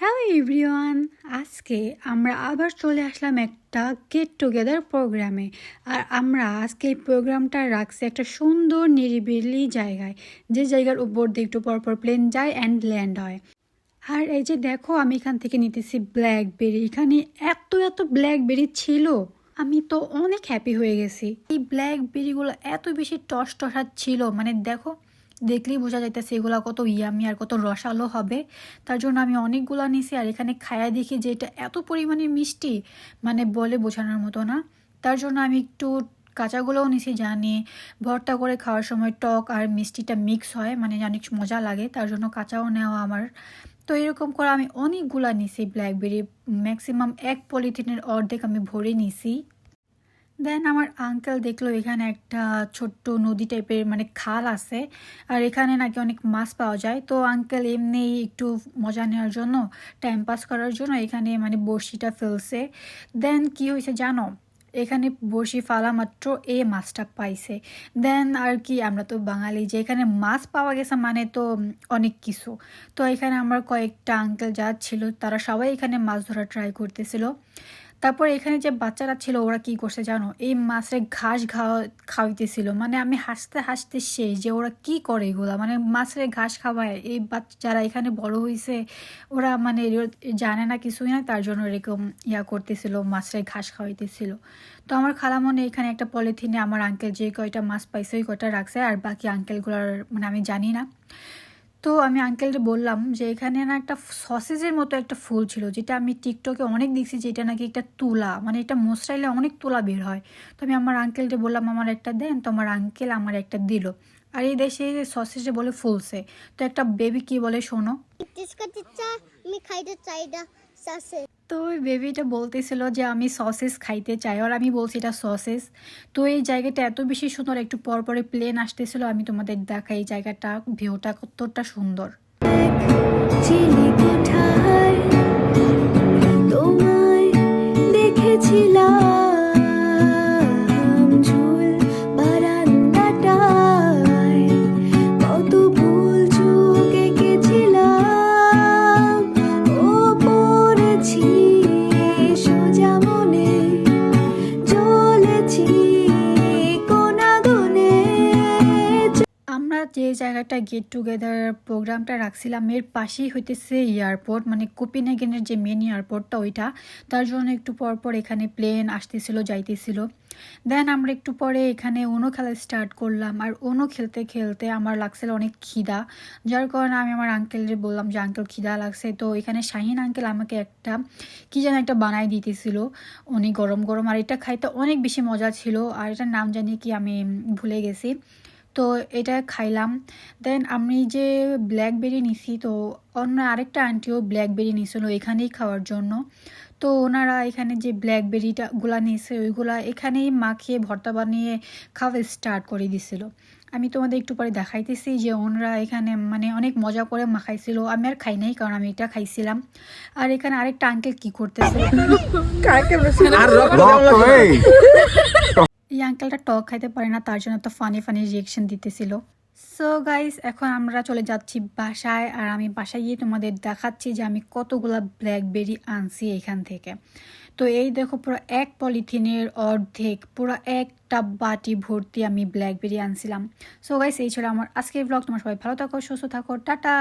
Hello everyone, আজকে আমরা আবার চলে আসলাম একটা গেট টুগেদার প্রোগ্রামে। আর আমরা আজকে এই প্রোগ্রামটা রাখছি একটা সুন্দর, নিরিবিলি জায়গায়। যে জায়গার উপর দিয়ে একটু পরপর প্লেন যায় অ্যান্ড ল্যান্ড হয়। আর এই যে দেখো, আমি এখান থেকে নিতেছি ব্ল্যাকবেরি এখানে এত এত ব্ল্যাকবেরি ছিল। আমি তো অনেক হ্যাপি হয়ে গেছি। এই ব্ল্যাকবেরিগুলো এত বেশি টস টসার ছিল। মানে দেখো দেখলেই বোঝা যাইতেছে এগুলো কত ইয়ামি আর কত রসালো হবে। তার জন্য আমি অনেকগুলো নিছি আর এখানে খায়া দেখি যে এটা এত পরিমাণে মিষ্টি মানে বলে বোঝানোর মতো না। তার জন্য আমি একটু কাঁচাগুলোও নিছি জানি ভর্তা করে খাওয়ার সময় টক আর মিষ্টিটা মিক্স হয় মানে অনেক মজা লাগে, তার জন্য কাঁচাও নেওয়া আমার। তো এরকম করে আমি অনেকগুলা নিছি ব্ল্যাকবেরি ম্যাক্সিমাম এক পলিথিনের অর্ধেক আমি ভরে নিছি। দেন আমার আঙ্কেল দেখল এখানে একটা ছোট্ট নদী টাইপের মানে খাল আছে। আর এখানে নাকি অনেক মাছ পাওয়া যায়। তো আঙ্কেল এমনি একটু মজা নেওয়ার জন্য টাইম পাস করার জন্য এখানে মানে বড়শিটা ফেলছে। দেন কি হয়েছে জানো? এখানে বড়শি ফালা মাত্র এ মাছটা পাইছে। দেন আর কি, আমরা তো বাঙালি, যে এখানে মাছ পাওয়া গেছে মানে তো অনেক কিছু। তো এখানে আমার কয়েকটা আঙ্কেল যা ছিল, তারা সবাই এখানে মাছ ধরা ট্রাই করতেছিল। তারপর এখানে যে বাচ্চারা ছিল, ওরা কি করছে জানো? এই মাছের ঘাস খাওয়া, খাওয়াইতেছিল। মানে আমি হাসতে হাসতে শেষ যে ওরা কি করে এগুলা? মানে মাছের ঘাস খাওয়ায়। এই বাচ্চা যারা এখানে বড় হয়েছে ওরা মানে জানে না কিছুই না, তার জন্য এরকম ইয়া করতেছিল মাছের ঘাস খাওয়াইতেছিল। তো আমার খালামনে এখানে একটা পলিথিনে আমার আঙ্কেল যে কয়টা মাছ পাইছে, ওই কয়টা রাখছে, আর বাকি আঙ্কেলগুলোর মানে আমি জানি না। তো আমি আঙ্কেলকে বললাম যে, এখানে না একটা সসেজের মতো একটা ফুল ছিল, যেটা আমি টিকটকে অনেক দেখছি যে, এটা নাকি একটা তুলা মানে এটা মোসরাইলে অনেক তুলা বের হয়। তো আমি আমার আঙ্কেলকে বললাম, আমার একটা দেন, তো আমার আঙ্কেল আমার একটা দিল। আর এই দেশে সসেজে বলে ফুলসে তো একটা বেবি কি বলে শোনো? চাই তো ওই বেবিটা বলতেছিল যে, আমি সসেস খাইতে চাই। আর আমি বলছি, এটা সসেস তো এই জায়গাটা এত বেশি সুন্দর, একটু পর পরে প্লেন আসতেছিল। আমি তোমাদের দেখাই এই জায়গাটা ভিউটা কতটা সুন্দর। যে জায়গাটা গেট টুগেদার প্রোগ্রামটা রাখছিলাম, এর পাশেই হইতেছে এয়ারপোর্ট মানে কোপিনহেগেনের যে মেন এয়ারপোর্টটা ওইটা। তার জন্য একটু পর পর এখানে প্লেন আসতেছিল, যাইতেছিল। দেন আমরা একটু পরে এখানে ওনো খেলা স্টার্ট করলাম, আর ওনো খেলতে খেলতে আমার লাগছিল অনেক খিদা। যার কারণে আমি আমার আঙ্কেলকে বললাম যে আঙ্কেল খিদা লাগছে। তো এখানে শাহিন আঙ্কেল আমাকে একটা, কি যেন একটা বানাই দিতেছিল। উনি গরম গরম, আর এটা খাইতে অনেক বেশি মজা ছিল, আর এটার নাম জানি কি আমি ভুলে গেছি। তো এটা খাইলাম। দেন আমি যে ব্ল্যাকবেরি নিছি তো অন্য আরেকটা আন্টিও ব্ল্যাকবেরি নিছিল এখানেই খাওয়ার জন্য। তো ওনারা এখানে যে ব্ল্যাকবেরিটা গুলা নিয়েছে ওইগুলা এখানেই মাখিয়ে ভর্তা বানিয়ে খাওয়া স্টার্ট করে দিছিল। আমি তোমাদের একটু পরে দেখাইতেছি যে ওনারা এখানে মানে অনেক মজা করে মাখাইছিল। আমি আর খাই নাই কারণ আমি এটা খাইছিলাম। আর এখানে আরেকটা আঙ্কেল কি করতেছে? আঙ্কেলটা টক খাইতে পারে না, তার জন্য তো ফানি ফানি রিয়েকশন দিতেছিল। সো গাইস এখন আমরা চলে যাচ্ছি বাসায় আর আমি বাসায় গিয়ে তোমাদের দেখাচ্ছি যে আমি কতগুলা ব্ল্যাকবেরি আনছি এখান থেকে। তো এই দেখো পুরো এক পলিথিনের অর্ধেক, পুরো একটা বাটি ভর্তি আমি ব্ল্যাকবেরি আনছিলাম। সো গাইস এই ছিল আমার আজকের ব্লগ তোমার সবাই ভালো থাকো, সুস্থ থাকো, টাটা!